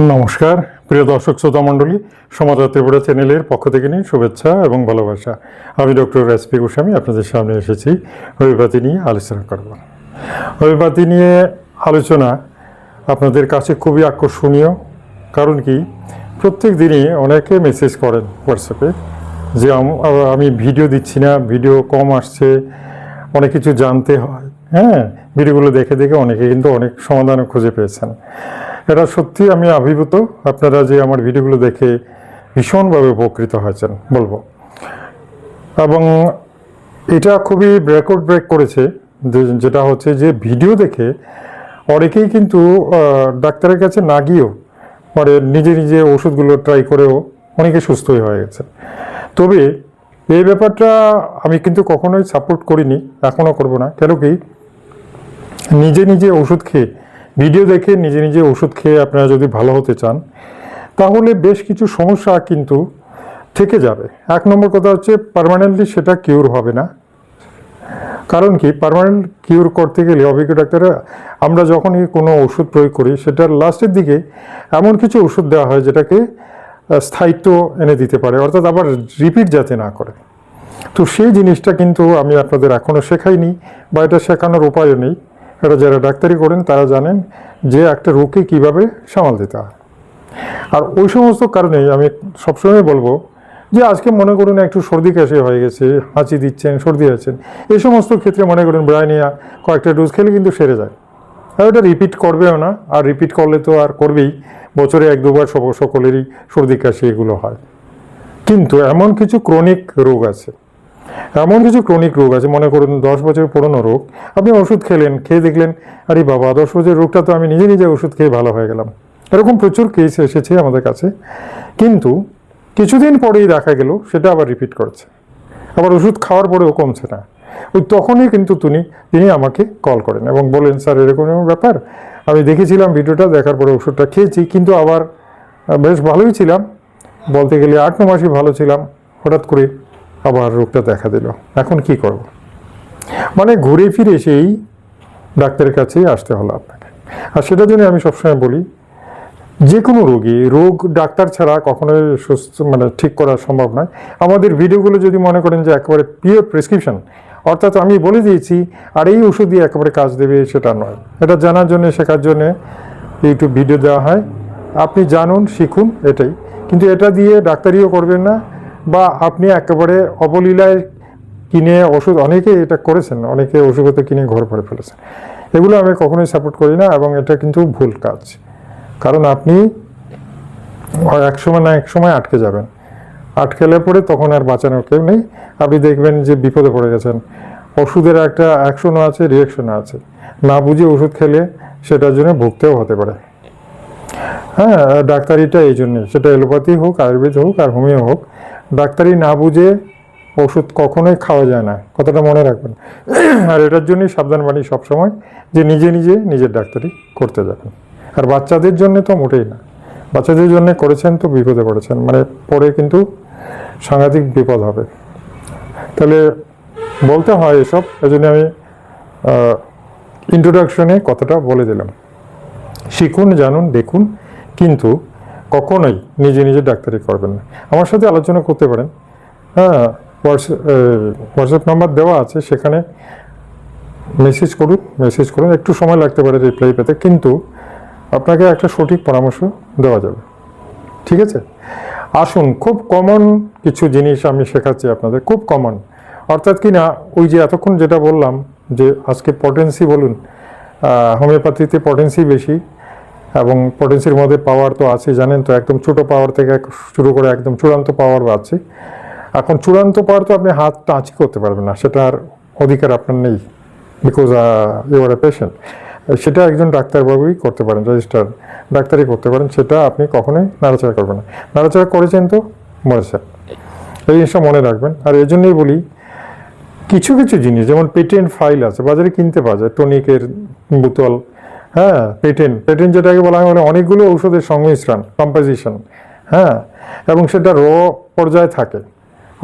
নমস্কার। প্রিয় দর্শক, শ্রোতা মণ্ডলী সমাচার ত্রিপুরা চ্যানেলের পক্ষ থেকে নিয়ে শুভেচ্ছা এবং ভালোবাসা। আমি ডক্টর এস পি গোস্বামী, আপনাদের সামনে এসেছি হোমিওপ্যাথি নিয়ে আলোচনা করব। হোমিওপ্যাথি নিয়ে আলোচনা আপনাদের কাছে খুবই আকর্ষণীয়, কারণ কি? প্রত্যেক দিনই অনেকে মেসেজ করেন হোয়াটসঅ্যাপে যে আমি ভিডিও দিচ্ছি না ভিডিও কম আসছে, অনেক কিছু জানতে হয়। হ্যাঁ ভিডিওগুলো দেখে দেখে অনেকে কিন্তু অনেক সমাধানও খুঁজে পেয়েছেন। এটা সত্যি আমি আবির্ভূত আপনারা যে আমার ভিডিওগুলো দেখে ভীষণভাবে উপকৃত হয়েছেন, বলব। এবং এটা খুবই রেকর্ড ব্রেক করেছে যেটা হচ্ছে যে ভিডিও দেখে অনেকেই কিন্তু ডাক্তারের কাছে না গিয়েও পরে নিজে নিজে ওষুধগুলো ট্রাই করেও অনেকে সুস্থই হয়ে গেছে। তবে এই ব্যাপারটা আমি কিন্তু কখনোই সাপোর্ট করিনি, এখনও করব না। কেন কি? নিজে নিজে ওষুধ খেয়ে ভিডিও দেখে নিজে নিজে ওষুধ খেয়ে আপনারা যদি ভালো হতে চান, তাহলে বেশ কিছু সমস্যা কিন্তু থেকে যাবে। এক নম্বর কথা হচ্ছে পার্মানেন্টলি সেটা কিউর হবে না। কারণ কি? পার্মানেন্ট কিউর করতে গেলে অভিজ্ঞ ডাক্তাররা, আমরা যখনই কোনো ওষুধ প্রয়োগ করি, সেটার লাস্টের দিকে এমন কিছু ওষুধ দেওয়া হয় যেটাকে স্থায়িত্ব এনে দিতে পারে, অর্থাৎ আবার রিপিট যাতে না করে। তো সেই জিনিসটা কিন্তু আমি আপনাদের এখনও শেখাইনি বা এটা শেখানোর উপায়ও নেই। এটা যারা ডাক্তারি করেন, তারা জানেন যে একটা রোগকে কীভাবে সামাল দিতে হয়। আর ওই সমস্ত কারণেই আমি সবসময় বলব যে আজকে মনে করুন একটু সর্দি কাশি হয়ে গেছে, হাঁচি দিচ্ছেন, সর্দি আছেন এই সমস্ত ক্ষেত্রে মনে করুন ব্রাইনিয়া কয়েকটা ডোজ খেলে কিন্তু সেরে যায়। আর ওটা রিপিট করবেও না, আর রিপিট করলে তো আর করবেই, বছরে এক দুবার সকলেরই সর্দি কাশি এগুলো হয়। কিন্তু এমন কিছু ক্রনিক রোগ আছে এমন কিছু ক্রনিক রোগ আছে, মনে করুন দশ বছর পুরনো রোগ। আপনি ওষুধ খেলেন, খেয়ে দেখলেন, আরে বাবা, দশ বছর রোগটা তো আমি নিজে নিজে ওষুধ খেয়ে ভালো হয়ে গেলাম। এরকম প্রচুর কেস এসেছে আমাদের কাছে। কিন্তু কিছুদিন পরেই দেখা গেল, সেটা আবার রিপিট করছে। আবার ওষুধ খাওয়ার পরেও কমছে না। ওই তখনই কিন্তু তিনি তিনি আমাকে কল করেন এবং বলেন, স্যার, এরকম এরকম ব্যাপার। আমি দেখেছিলাম ভিডিওটা, দেখার পরে ওষুধটা খেয়েছি, কিন্তু আবার বেশ ভালোই ছিলাম। বলতে গেলে আট, ন মাসই ভালো ছিলাম, হঠাৎ করে আবার রোগটা দেখা দিল। এখন কি করব? মানে ঘুরে ফিরে সেই ডাক্তারের কাছেই আসতে হলো আপনাকে। আর সেটার জন্য আমি সবসময় বলি, যে কোনো রোগী, রোগ ডাক্তার ছাড়া কখনোই সুস্থ মানে ঠিক করা সম্ভব নয়। আমাদের ভিডিওগুলো যদি মনে করেন যে একেবারে পিওর প্রেসক্রিপশন অর্থাৎ আমি বলে দিয়েছি, আর এই ওষুধ দিয়ে একেবারে কাজ দেবে সেটা নয়। এটা জানার জন্য, শেখার জন্য ইউটিউব ভিডিও দেওয়া হয়। আপনি জানুন, শিখুন, এটাই। কিন্তু এটা দিয়ে ডাক্তারিও করবেন না বা আপনি একেবারে অবলীলায় কিনে ওষুধ, অনেকে এটা করেছেন, অনেকে ওষুধ কিনে ঘর ভরে ফেলেছেন। এগুলো আমি কখনোই সাপোর্ট করি না এবং এটা কিন্তু ভুল কাজ। কারণ আপনি এক সময় না এক সময় আটকে যাবেন। আটকেলে পরে তখন আর বাঁচানোর কেউ নেই। আপনি দেখবেন যে বিপদে পড়ে গেছেন। ওষুধের একটা অ্যাকশনও আছে রিয়াকশনও আছে। না বুঝে ওষুধ খেলে সেটার জন্য ভুগতেও হতে পারে। হ্যাঁ ডাক্তারিটা এই জন্যে। সেটা এলোপ্যাথি হোক, আয়ুর্বেদ হোক আর হোমিও হোক। ডাক্তারি না বুঝে ওষুধ কখনোই খাওয়া যায় না। কথাটা মনে রাখবেন। আর এটার জন্যই সাবধান বাণী সবসময় যে নিজে নিজে নিজের ডাক্তারি করতে যাবেন। আর বাচ্চাদের জন্য তো মোটেই না। বাচ্চাদের জন্য করেছেন তো বিপদে পড়েছেন। মানে পরে কিন্তু সাংঘাতিক বিপদ হবে। তাহলে বলতে হয় এসব। এজন্য আমি ইন্ট্রোডাকশনে কথাটা বলে দিলাম। শিখুন, জানুন, দেখুন। কিন্তু কখনোই নিজে নিজে ডাক্তারি করবেন না। আমার সাথে আলোচনা করতে পারেন। হ্যাঁ হোয়াটসঅ্যাপ নাম্বার দেওয়া আছে, সেখানে মেসেজ করুন মেসেজ করুন। একটু সময় লাগতে পারে রিপ্লাই পেতে, কিন্তু আপনাকে একটা সঠিক পরামর্শ দেওয়া যাবে। ঠিক আছে? আসুন, খুব কমন কিছু জিনিস আমি শেখাচ্ছি আপনাদের, খুব কমন অর্থাৎ কি না, ওই যে এতক্ষণ যেটা বললাম, যে আজকে পটেন্সি বলুন হোমিওপ্যাথিতে পটেন্সি বেশি এবং পটেন্সির মধ্যে পাওয়ার তো আছে জানেন তো, একদম ছোট পাওয়ার থেকে শুরু করে একদম চূড়ান্ত পাওয়ার আছে এখন চূড়ান্ত পাওয়ার তো আপনি হাত টাচই করতে পারবেন না, সেটার অধিকার আপনার নেই because you are a patient সেটা একজন ডাক্তারবাবুই করতে পারেন রেজিস্টার ডাক্তারই করতে পারেন, সেটা আপনি কখনোই নাড়াচাড়া করবেন না। নাড়াচাড়া করেছেন তো মরেছেন এই জিনিসটা মনে রাখবেন। আর এই জন্যই বলি, কিছু কিছু জিনিস, যেমন পেটেন্ট ফাইল আছে, বাজারে কিনতে পাওয়া যায় টনিকের বোতল হ্যাঁ পেটেন্ট পেটেন্ট যেটাকে বলা হয় মানে অনেকগুলো ঔষধের সংমিশ্রণ কম্পোজিশন হ্যাঁ এবং সেটা র পর্যায়ে থাকে।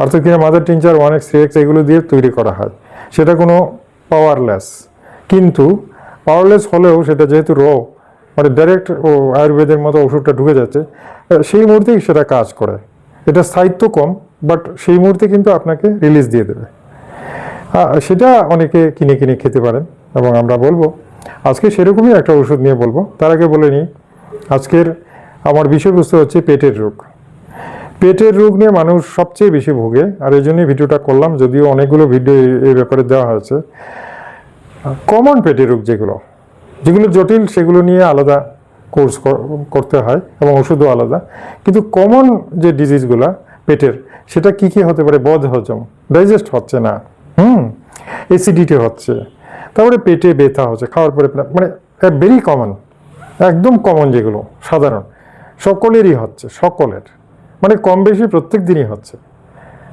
অর্থাৎ কিনা mother tincture one X three X এগুলো দিয়ে তৈরি করা হয়। সেটা কোনো পাওয়ারলেস কিন্তু পাওয়ারলেস হলেও সেটা যেহেতু র মানে ডাইরেক্ট ও আয়ুর্বেদের মতো ওষুধটা ঢুকে যাচ্ছে সেই মুহূর্তেই সেটা কাজ করে। এটা স্থায়িত্ব কম বাট সেই মুহূর্তে কিন্তু আপনাকে রিলিজ দিয়ে দেবে। সেটা অনেকে কিনে কিনে খেতে পারেন, এবং আমরা বলব আজকে সেরকমই একটা ওষুধ নিয়ে বলব। তার আগে বলে নিই, আজকের আমার বিষয়বস্তু হচ্ছে পেটের রোগ। পেটের রোগ নিয়ে মানুষ সবচেয়ে বেশি ভোগে, আর এই জন্যই ভিডিওটা করলাম, যদিও অনেকগুলো ভিডিও এই- ব্যাপারে দেওয়া হয়েছে। কমন পেটের রোগ যেগুলো যেগুলো জটিল, সেগুলো নিয়ে আলাদা কোর্স করতে হয় এবং ওষুধও আলাদা। কিন্তু কমন যে ডিজিজগুলো পেটের, সেটা কি কি হতে পারে? বদ হজম, ডাইজেস্ট হচ্ছে না। হুম অ্যাসিডিটি হচ্ছে তারপরে পেটে ব্যথা হচ্ছে, খাওয়ার পরে মানে ভেরি কমন একদম কমন যেগুলো, সাধারণ। সকলেরই হচ্ছে, সকলের। মানে কম বেশি প্রত্যেক দিনই হচ্ছে।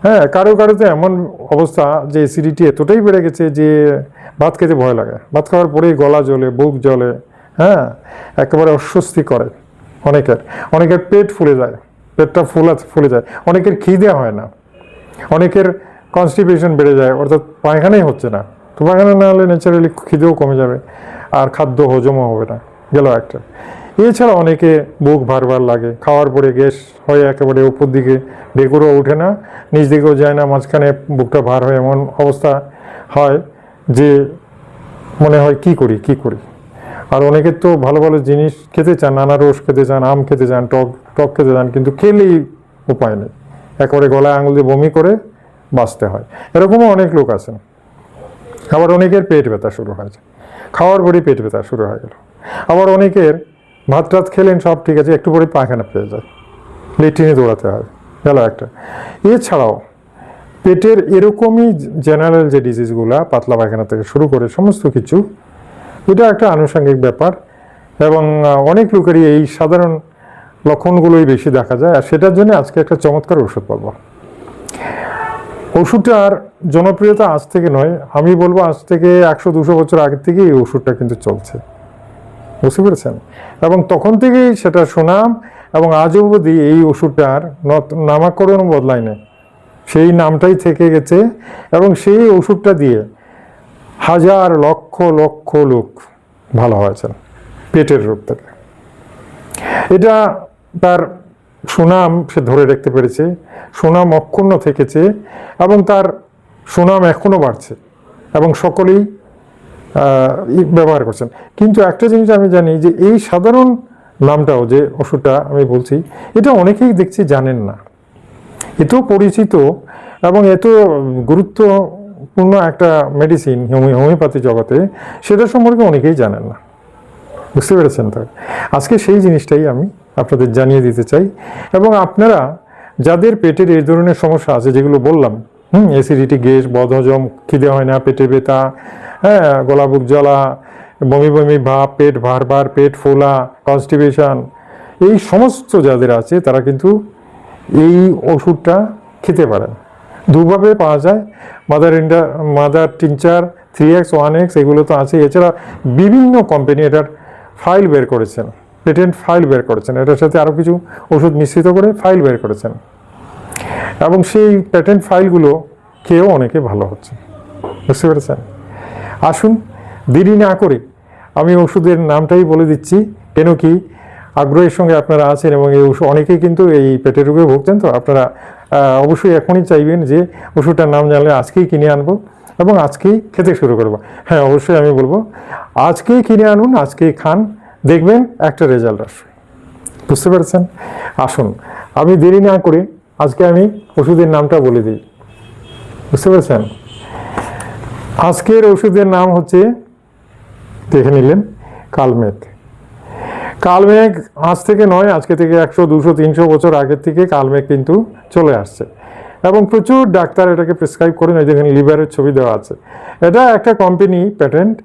হ্যাঁ কারও কারও তো এমন অবস্থা যে অ্যাসিডিটি এতটাই বেড়ে গেছে যে ভাত খেতে ভয় লাগে। ভাত খাওয়ার পরেই গলা জ্বলে, বুক জ্বলে হ্যাঁ একেবারে অস্বস্তি করে অনেকের। অনেকের পেট ফুলে যায়, পেটটা ফুলা ফুলে যায়। অনেকের খিদে হয় না। অনেকের কনস্টিপেশন বেড়ে যায়, অর্থাৎ পায়খানাই হচ্ছে না। তো পায়খানা না হলে ন্যাচারালি খিদেও কমে যাবে আর খাদ্য হজমও হবে না, গেল একটা। এছাড়া অনেকে বুক ভারবার লাগে, খাওয়ার পরে গ্যাস হয়ে একেবারে উপর দিকে ঢেকুরও ওঠে না, নিচ দিকেও যায় না, মাঝখানে বুকটা ভার হয় এমন অবস্থা হয় যে মনে হয় কি করি কি করি? আর অনেকে তো ভালো ভালো জিনিস খেতে চান, নানা রস খেতে চান, আম খেতে চান, টক টক খেতে চান, কিন্তু খেলেই উপায় নেই। একেবারে গলায় আঙুল দিয়ে বমি করে বাঁচতে হয়। এরকমও অনেক লোক আছেন। আবার অনেকের পেট ব্যথা শুরু হয়েছে খাওয়ার পরেই পেট ব্যথা শুরু হয়ে গেল। আবার অনেকের ভাত টাত খেলেন, সব ঠিক আছে, একটু পরে পায়খানা পেয়ে যায়। লেট্রিনে দৌড়াতে হয় গেল একটা। এছাড়াও, পেটের এরকমই জেনারেল যে ডিজিজগুলা পাতলা পায়খানা থেকে শুরু করে সমস্ত কিছু, এটা একটা আনুষঙ্গিক ব্যাপার এবং অনেক লোকেরই এই সাধারণ লক্ষণগুলোই বেশি দেখা যায়। আর সেটার জন্য আজকে একটা চমৎকার ওষুধ পাবো। ওষুধটার জনপ্রিয়তা আজ থেকে নয়। আমি বলব আজ থেকে একশো দুশো বছর আগে থেকে এই ওষুধটা কিন্তু চলছে। বুঝতে পেরেছেন? এবং তখন থেকেই সেটা সুনাম এবং আজ অবধি এই ওষুধটার নামাকরণ বদলায় না সেই নামটাই থেকে গেছে এবং সেই ওষুধটা দিয়ে হাজার লক্ষ লক্ষ লোক ভালো হয়েছেন পেটের রোগ থেকে। এটা তার সুনাম সে ধরে রাখতে পেরেছে, সুনাম অক্ষুণ্ণ থেকেছে এবং তার সুনাম এখনও বাড়ছে এবং সকলেই ব্যবহার করছেন। কিন্তু একটা জিনিস আমি জানি যে এই সাধারণ নামটাও যে ওষুধটা আমি বলছি, এটা অনেকেই দেখছি জানেন না। এত পরিচিত এবং এত গুরুত্বপূর্ণ একটা মেডিসিন হোমিওপ্যাথি জগতে সেটা সম্পর্কে অনেকেই জানেন না। বুঝতে পেরেছেন তো? আজকে সেই জিনিসটাই আমি আপনাদের জানিয়ে দিতে চাই। এবং আপনারা যাদের পেটের এই ধরনের সমস্যা আছে, যেগুলো বললাম, হুম অ্যাসিডিটি গ্যাস, বদহজম, খিদে হয় না, পেটে ব্যথা হ্যাঁ গলা বুক জ্বলা, বমি বমি, ভাব, পেট ভারবার পেট ফোলা কনস্টিপেশন এই সমস্ত যাদের আছে, তারা কিন্তু এই ওষুধটা খেতে পারেন। দুভাবে পাওয়া যায়। Mother ইন্ডা mother tincture three X one X এগুলো তো আছে। এছাড়া বিভিন্ন কোম্পানি এটার ফাইল বের করেছেন। পেটেন্ট ফাইল বের করেছেন। এটার সাথে আরও কিছু ওষুধ মিশ্রিত করে ফাইল বের করেছেন। এবং সেই প্যাটেন্ট ফাইলগুলো খেয়েও অনেকে ভালো হচ্ছে। বুঝতে পেরেছেন? আসুন, দেরি না করে আমি ওষুধের নামটাই বলে দিচ্ছি। কেন কি আগ্রহের সঙ্গে আপনারা আছেন এবং এই ওষুধ অনেকেই কিন্তু এই পেটের রোগে ভুগছেন। তো আপনারা অবশ্যই এখনই চাইবেন যে ওষুধটার নাম জানলে আজকেই কিনে আনব এবং আজকেই খেতে শুরু করব। হ্যাঁ অবশ্যই আমি বলব, আজকেই কিনে আনুন, আজকেই খান। দেখবেন একটা রেজাল্ট আসবে। বুঝতে পেরেছেন? আসুন, আমি দেরি না করে আজকে আমি ওষুধের নামটা বলে দিই। বুঝতে পেরেছেন? আজকের ওষুধের নাম হচ্ছে, দেখে নিলেন, কালমেঘ। কালমেঘ আজ থেকে নয়, আজকে থেকে একশো, দুশো, তিনশো বছর আগের থেকে কালমেঘ কিন্তু চলে আসছে। এবং প্রচুর ডাক্তার এটাকে প্রেসক্রাইব করেন এই দেখেন লিভারের ছবি দেওয়া আছে। এটা একটা কোম্পানি প্যাটেন্ট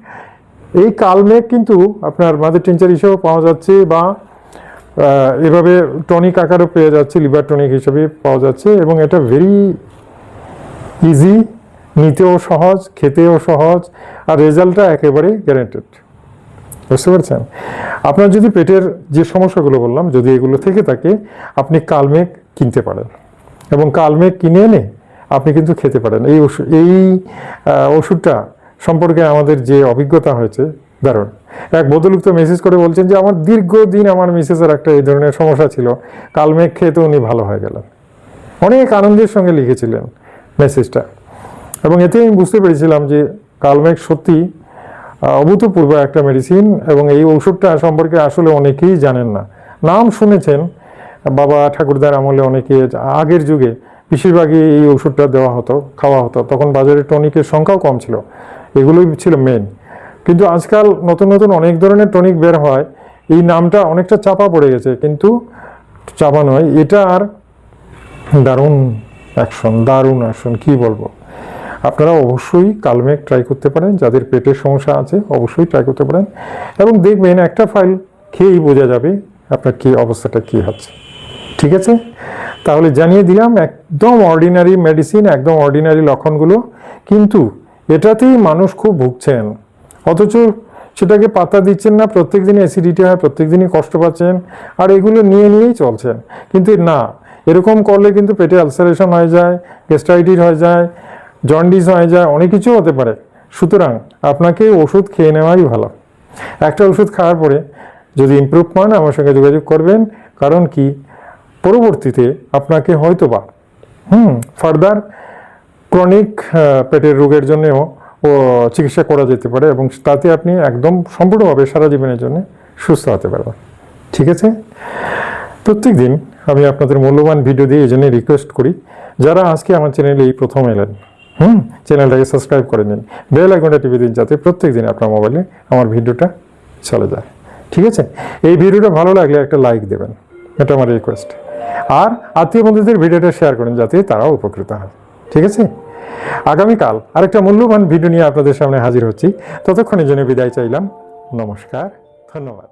এই কালমেঘ কিন্তু আপনার মাদার টিনচার হিসেবে পাওয়া যাচ্ছে বা এভাবে টনিক আকারও পেয়ে যাচ্ছে, লিভার টনিক হিসেবে পাওয়া যাচ্ছে এবং এটা ভেরি ইজি নিতেও সহজ, খেতেও সহজ আর রেজাল্টটা একেবারে গ্যারেন্টেড বুঝতে পারছেন? আপনার যদি পেটের যে সমস্যাগুলো বললাম, যদি এগুলো থেকে থাকে, আপনি কালমেঘ কিনতে পারেন এবং কালমেঘ কিনে এনে আপনি কিন্তু খেতে পারেন। এই ওষুধ এই ওষুধটা সম্পর্কে আমাদের যে অভিজ্ঞতা হয়েছে, দারুণ। এক বদলুক তো মেসেজ করে বলছেন যে, আমার দীর্ঘদিন আমার মিসেসের একটা এই ধরনের সমস্যা ছিল। কালমেঘ খেয়ে তো উনি ভালো হয়ে গেলেন। অনেক আনন্দের সঙ্গে লিখেছিলেন মেসেজটা এবং এতে আমি বুঝতে পেরেছিলাম যে কালমেঘ সত্যি অভূতপূর্ব একটা মেডিসিন এবং এই ওষুধটা সম্পর্কে আসলে অনেকেই জানেন না। নাম শুনেছেন, বাবা ঠাকুরদার আমলে অনেকে আগের যুগে বেশিরভাগই এই ওষুধটা দেওয়া হতো, খাওয়া হতো। তখন বাজারে টনিকের সংখ্যাও কম ছিল। এগুলোই ছিল মেন কিন্তু আজকাল নতুন নতুন অনেক ধরনের টনিক বের হয়, এই নামটা অনেকটা চাপা পড়ে গেছে, কিন্তু চাপা নয়, এটা আর দারুণ অ্যাকশন দারুণ অ্যাকশন কি বলব? আপনারা অবশ্যই কালমেক ট্রাই করতে পারেন, যাদের পেটের সমস্যা আছে অবশ্যই ট্রাই করতে পারেন, এবং দেখবেন একটা ফাইল খেয়েই বোঝা যাবে আপনার কী অবস্থাটা, কি হচ্ছে। ঠিক আছে? তাহলে জানিয়ে দিলাম, একদম অর্ডিনারি মেডিসিন একদম অর্ডিনারি লক্ষণগুলো, কিন্তু এটাতেই মানুষ খুব ভুগছেন। অথচ সেটাকে পাতা দিচ্ছেন না, প্রত্যেক দিনই অ্যাসিডিটি হয়, প্রত্যেক দিনই কষ্ট পাচ্ছেন, আর এগুলো নিয়ে নিয়েই চলছেন। কিন্তু না, এরকম করলে কিন্তু পেটে আলসারেশন হয়ে যায় গ্যাস্ট্রাইটিস হয়ে যায় জন্ডিস হয়ে যায়, অনেক কিছু হতে পারে। সুতরাং আপনাকে ওষুধ খেয়ে নেওয়াই ভালো। একটা ওষুধ খাওয়ার পরে যদি ইমপ্রুভ পান, আমার সঙ্গে যোগাযোগ করবেন। কারণ কি? পরবর্তীতে আপনাকে হয়তো বা হুম ফার্দার ক্রনিক পেটের রোগের জন্যও, ও, চিকিৎসা করা যেতে পারে এবং তাতে আপনি একদম সম্পূর্ণভাবে সারা জীবনের জন্য সুস্থ হতে পারবেন। ঠিক আছে? প্রত্যেক দিন আমি আপনাদের মূল্যবান ভিডিও দিয়ে এই জন্য রিকোয়েস্ট করি, যারা আজকে আমার চ্যানেলে এই প্রথম এলেন, হুম? চ্যানেলটাকে সাবস্ক্রাইব করে নিন। বেল আইকনটা টিপে দিন যাতে প্রত্যেক দিন আপনার মোবাইলে আমার ভিডিওটা চলে যায়। ঠিক আছে? এই ভিডিওটা ভালো লাগলে একটা লাইক দেবেন, এটা আমার রিকোয়েস্ট আর আত্মীয় বন্ধুদের ভিডিওটা শেয়ার করেন যাতে তারাও উপকৃত হয় ঠিক আছে? আগামীকাল আরেকটা মূল্যবান ভিডিও নিয়ে আপনাদের সামনে হাজির হচ্ছি। ততক্ষণের জন্য বিদায় চাইলাম। নমস্কার, ধন্যবাদ।